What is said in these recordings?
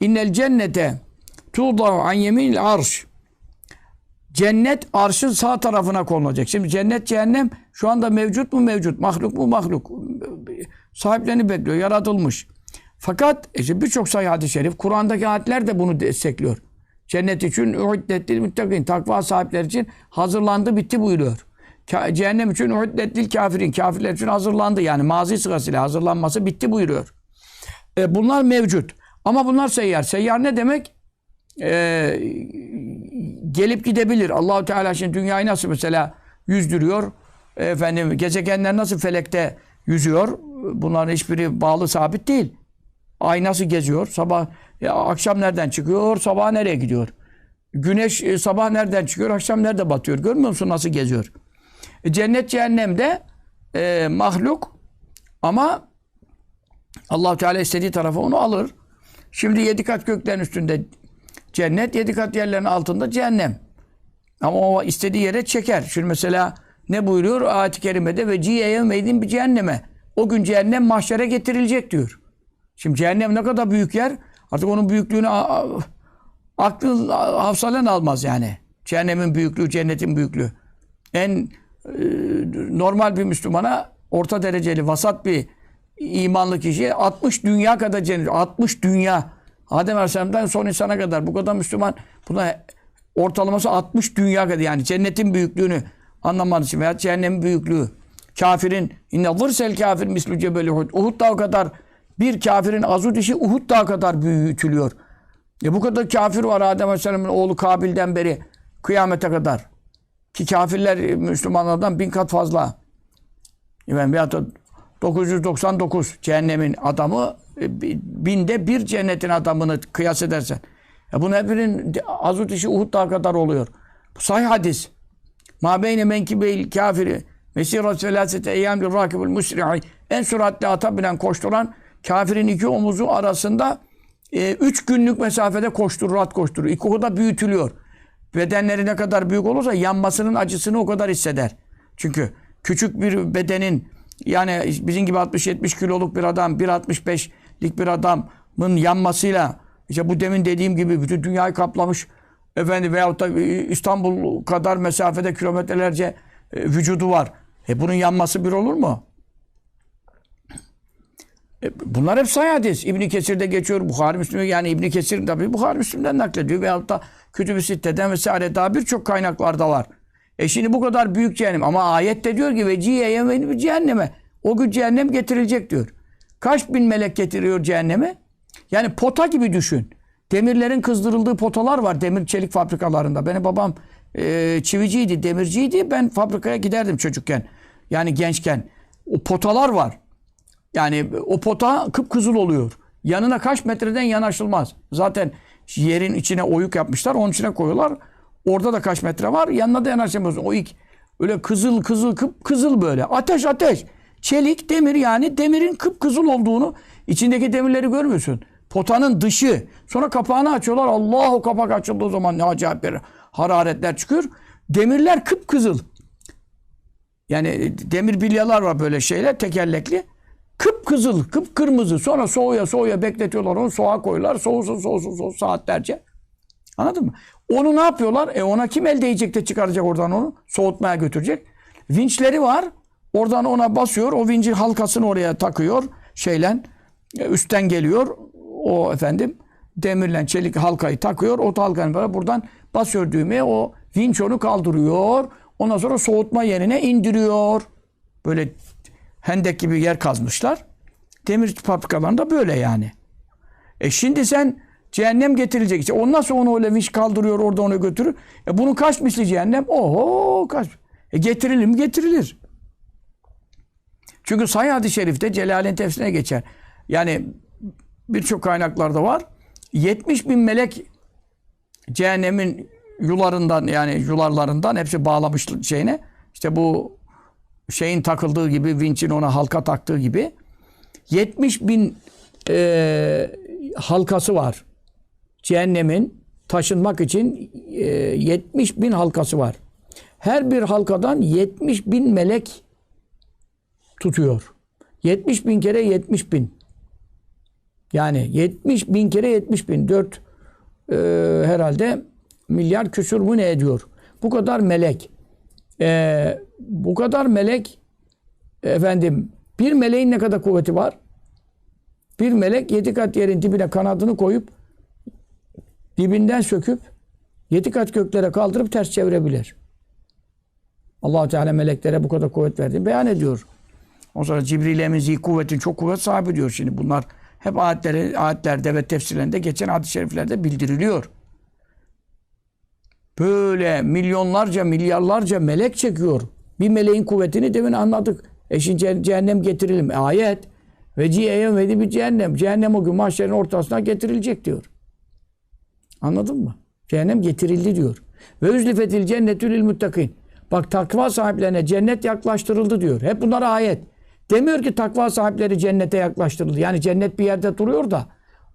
İnnel cennete tuğda'u an yeminil arş. Cennet arşın sağ tarafına konulacak. Şimdi cennet cehennem şu anda mevcut mu mevcut? Mahluk mu mahluk? Sahiplerini bekliyor. Yaratılmış. Fakat işte birçok sayı hadis-i şerif, Kur'an'daki ayetler de bunu destekliyor. Cennet için uiddetil muttakin. Takva sahipleri için hazırlandı bitti buyuruyor. Cehennem için uiddetil kafirin. Kafirler için hazırlandı. Yani mazi sırasıyla hazırlanması bitti buyuruyor. E, bunlar mevcut. Ama bunlar seyyar. Seyyar ne demek? E, gelip gidebilir. Allahu Teala şimdi dünyayı nasıl mesela yüzdürüyor? Efendim gezegenler nasıl felekte yüzüyor? Bunların hiçbiri bağlı sabit değil. Ay nasıl geziyor? Sabah ya akşam nereden çıkıyor? Sabah nereye gidiyor? Güneş e, sabah nereden çıkıyor? Akşam nerede batıyor? Görmüyor musun nasıl geziyor? E, cennet cehennemde e, mahluk ama allah Teala istediği tarafa onu alır. Şimdi yedi kat göklerin üstünde cennet, yedi kat yerlerin altında cehennem. Ama o istediği yere çeker. Şimdi mesela ne buyuruyor ayet-i kerimede ve ciye meydin bir cehenneme. O gün cehennem mahşere getirilecek diyor. Şimdi cehennem ne kadar büyük yer artık onun büyüklüğünü aklın hafsalen almaz yani. Cehennemin büyüklüğü, cennetin büyüklüğü. En e, normal bir Müslümana orta dereceli, vasat bir imanlı kişi 60 dünya kadar cennet. 60 dünya. Adem Aleyhisselam'dan son insana kadar bu kadar Müslüman buna ortalaması 60 dünya kadar yani cennetin büyüklüğünü anlamanız için veya cehennemin büyüklüğü. Kafirin inne vırsel kafir mislu cebeli Uhud. Uhud dağı kadar bir kafirin azut işi Uhud dağı kadar büyütülüyor. E bu kadar kafir var Adem Aleyhisselam'ın oğlu Kabil'den beri kıyamete kadar. Ki kafirler Müslümanlardan bin kat fazla. Yani veyahut da 999 cehennemin adamı e, bi- binde bir cennetin adamını kıyas edersen. Ya bunun hepinin azut işi Uhud dağı kadar oluyor. Bu sahih hadis. Ma beyne menkibeyl kafiri mesirat felasete eyyam bir rakibul musri'i en süratli ata binen koşturan kafirin iki omuzu arasında e, üç günlük mesafede koşturur, at koşturur. İki kadar büyütülüyor. Bedenleri ne kadar büyük olursa yanmasının acısını o kadar hisseder. Çünkü küçük bir bedenin yani bizim gibi 60-70 kiloluk bir adam, 1.65'lik bir adamın yanmasıyla işte bu demin dediğim gibi bütün dünyayı kaplamış efendim veyahut da İstanbul kadar mesafede kilometrelerce e, vücudu var. E bunun yanması bir olur mu? E, bunlar hep sahih hadis. İbn Kesir'de geçiyor. Bukhari Müslim'de yani İbn Kesir tabii Bukhari Müslim'den naklediyor. Veyahut da Kütüb-i Sitte'den vesaire daha birçok kaynaklarda var. E şimdi bu kadar büyük cehennem. Ama ayette diyor ki ve ciye cehenneme. O gün cehennem getirilecek diyor. Kaç bin melek getiriyor cehenneme? Yani pota gibi düşün. Demirlerin kızdırıldığı potalar var demir çelik fabrikalarında. Benim babam e, çiviciydi, demirciydi. Ben fabrikaya giderdim çocukken. Yani gençken. O potalar var. Yani o pota kıpkızıl oluyor. Yanına kaç metreden yanaşılmaz. Zaten yerin içine oyuk yapmışlar. Onun içine koyuyorlar. Orada da kaç metre var. Yanına da yanaşamıyorsun. O ilk öyle kızıl kızıl kıpkızıl böyle. Ateş ateş. Çelik, demir yani demirin kıpkızıl olduğunu içindeki demirleri görmüyorsun. Potanın dışı. Sonra kapağını açıyorlar. Allah o kapak açıldığı zaman ne acayip bir hararetler çıkıyor. Demirler kıpkızıl. Yani demir bilyalar var böyle şeyler tekerlekli. Kıpkızıl, kıpkırmızı. Sonra soğuya soğuya bekletiyorlar onu. Soğuğa koyuyorlar. Soğusun soğusun soğusun saatlerce. Anladın mı? Onu ne yapıyorlar? E ona kim el değecek de çıkaracak oradan onu? Soğutmaya götürecek. Vinçleri var. Oradan ona basıyor. O vincin halkasını oraya takıyor. Şeyle e, üstten geliyor. O efendim demirle çelik halkayı takıyor. O halkanın böyle buradan basıyor düğmeye. O vinç onu kaldırıyor. Ondan sonra soğutma yerine indiriyor. Böyle hendek gibi yer kazmışlar. Demir fabrikalarında böyle yani. E şimdi sen cehennem getirilecek. İşte ondan sonra onu öyle vinç kaldırıyor orada onu götürür. E bunun kaç misli cehennem? Oho kaç. E getirilir mi? Getirilir. Çünkü Sahih hadis-i şerifte Celal'in tefsirine geçer. Yani birçok kaynaklarda var. 70 bin melek cehennemin yularından yani yularlarından hepsi bağlamış şeyine. İşte bu şeyin takıldığı gibi, vinçin ona halka taktığı gibi 70 bin e, halkası var. Cehennemin taşınmak için e, 70 bin halkası var. Her bir halkadan 70 bin melek tutuyor. 70 bin kere 70 bin. Yani 70 bin kere 70 bin. 4 e, herhalde milyar küsur mu ne ediyor? Bu kadar melek. E, bu kadar melek efendim bir meleğin ne kadar kuvveti var? Bir melek yedi kat yerin dibine kanadını koyup dibinden söküp yedi kat göklere kaldırıp ters çevirebilir. allah Teala meleklere bu kadar kuvvet verdi. Beyan ediyor. O sonra Cibril emin kuvvetin çok kuvvet sahibi diyor şimdi. Bunlar hep ayetleri, ayetlerde ve tefsirlerinde geçen hadis-i şeriflerde bildiriliyor. Böyle milyonlarca, milyarlarca melek çekiyor. Bir meleğin kuvvetini demin anladık. E şimdi cehennem getirelim. E, ayet. Ve ciheyen ve bir cehennem. Cehennem o gün mahşerin ortasına getirilecek diyor. Anladın mı? Cehennem getirildi diyor. Ve üzlifetil cennetül muttakin. Bak takva sahiplerine cennet yaklaştırıldı diyor. Hep bunlar ayet. Demiyor ki takva sahipleri cennete yaklaştırıldı. Yani cennet bir yerde duruyor da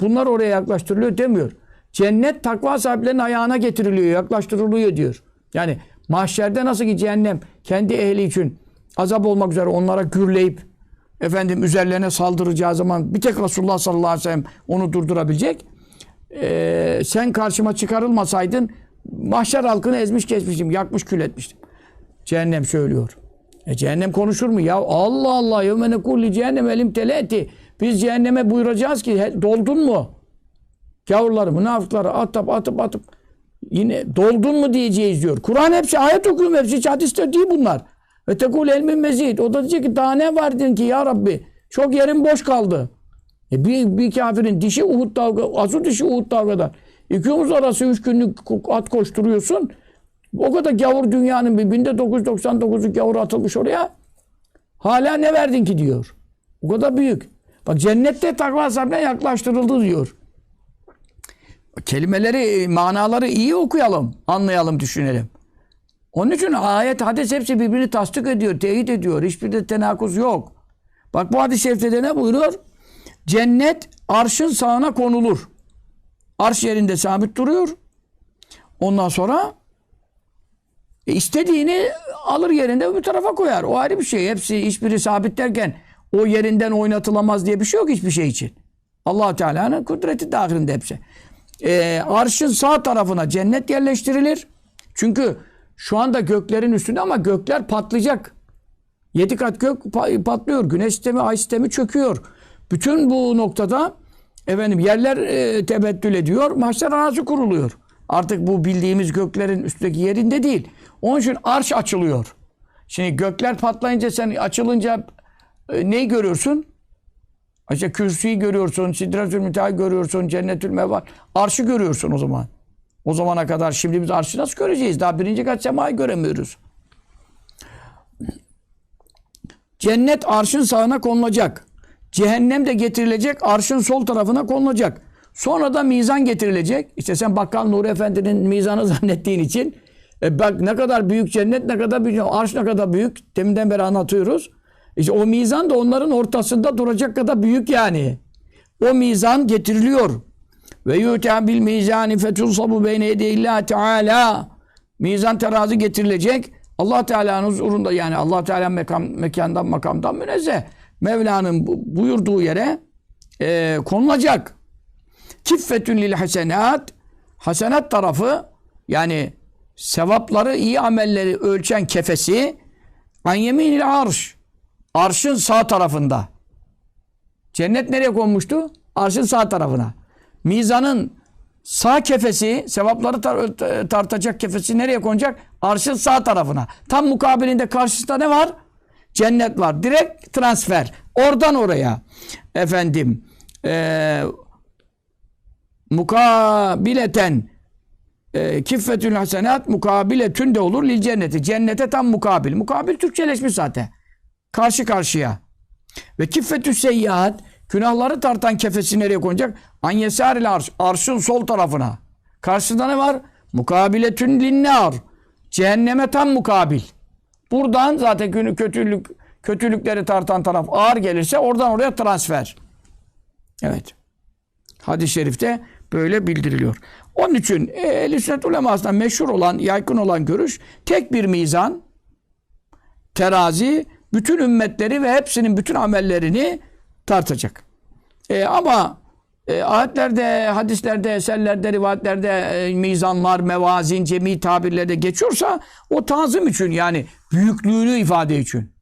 bunlar oraya yaklaştırılıyor demiyor. Cennet takva sahiplerinin ayağına getiriliyor, yaklaştırılıyor diyor. Yani mahşerde nasıl ki cehennem kendi ehli için azap olmak üzere onlara gürleyip efendim üzerlerine saldıracağı zaman bir tek Resulullah sallallahu aleyhi ve sellem onu durdurabilecek. Ee, sen karşıma çıkarılmasaydın mahşer halkını ezmiş geçmiştim, yakmış kül etmiştim. Cehennem söylüyor. E cehennem konuşur mu? Ya Allah Allah yevmene kulli cehennem elim teleti. Biz cehenneme buyuracağız ki he, doldun mu? Gavurları, münafıkları atıp atıp atıp yine doldun mu diyeceğiz diyor. Kur'an hepsi ayet okuyorum hepsi hiç hadiste değil bunlar. Ve tekul elmin mezid. O da diyecek ki daha ne vardın ki ya Rabbi? Çok yerin boş kaldı. E bir, bir kafirin dişi Uhud dalga, asu dişi Uhud dalgadan. İki omuz arası üç günlük at koşturuyorsun. O kadar gavur dünyanın bir binde 999'luk gavur atılmış oraya. Hala ne verdin ki diyor. O kadar büyük. Bak cennette takva sahibine yaklaştırıldı diyor. Kelimeleri, manaları iyi okuyalım, anlayalım, düşünelim. Onun için ayet, hadis hepsi birbirini tasdik ediyor, teyit ediyor. Hiçbirinde tenakuz yok. Bak bu hadis-i şerifte ne buyuruyor? Cennet arşın sağına konulur. Arş yerinde sabit duruyor. Ondan sonra e, istediğini alır yerinde bir tarafa koyar. O ayrı bir şey. Hepsi hiçbiri sabit derken o yerinden oynatılamaz diye bir şey yok hiçbir şey için. allah Teala'nın kudreti dahilinde hepsi. Ee, arşın sağ tarafına cennet yerleştirilir. Çünkü şu anda göklerin üstünde ama gökler patlayacak. Yedi kat gök patlıyor. Güneş sistemi, ay sistemi çöküyor. Bütün bu noktada efendim yerler e, tebettül ediyor. Mahşer arası kuruluyor. Artık bu bildiğimiz göklerin üstteki yerinde değil. Onun için arş açılıyor. Şimdi gökler patlayınca sen açılınca e, neyi görüyorsun? İşte kürsüyü görüyorsun, sidretül müteahhı görüyorsun, cennetül mevar. Arşı görüyorsun o zaman. O zamana kadar şimdi biz arşı nasıl göreceğiz? Daha birinci kat semayı göremiyoruz. Cennet arşın sağına konulacak. Cehennem de getirilecek, arşın sol tarafına konulacak. Sonra da mizan getirilecek. İşte sen Bakkal Nuri Efendi'nin mizanı zannettiğin için e bak ne kadar büyük cennet, ne kadar büyük, arş ne kadar büyük. Deminden beri anlatıyoruz. İşte o mizan da onların ortasında duracak kadar büyük yani. O mizan getiriliyor. Ve yu'ta bil mizani fetulsabu beyne yedeyillah teala. Mizan terazi getirilecek. Allah Teala'nın huzurunda yani Allah Teala mekam, mekandan makamdan münezzeh. Mevla'nın buyurduğu yere e, konulacak. Kiffetün lil hasenat. Hasenat tarafı yani sevapları, iyi amelleri ölçen kefesi an yeminil arş. Arşın sağ tarafında. Cennet nereye konmuştu? Arşın sağ tarafına. Mizanın sağ kefesi, sevapları tar tartacak kefesi nereye konacak? Arşın sağ tarafına. Tam mukabilinde karşısında ne var? Cennet var. Direkt transfer. Oradan oraya. Efendim e, mukabileten e, kiffetül hasenat mukabiletün de olur lil cenneti. Cennete tam mukabil. Mukabil Türkçeleşmiş zaten. Karşı karşıya. Ve kiffetü seyyiat günahları tartan kefesi nereye konacak? An yesaril arş. Arşın sol tarafına. Karşısında ne var? Mukabiletün linnar. Cehenneme tam mukabil. Buradan zaten günü kötülük kötülükleri tartan taraf ağır gelirse oradan oraya transfer. Evet. Hadis-i şerifte böyle bildiriliyor. Onun için e, ehl-i sünnet ulemasında meşhur olan, yaygın olan görüş tek bir mizan, terazi, bütün ümmetleri ve hepsinin bütün amellerini tartacak. E, ama e, ayetlerde, hadislerde, eserlerde, rivayetlerde e, mizanlar, mevazin, cemi tabirlerde geçiyorsa o tazım için yani büyüklüğünü ifade için.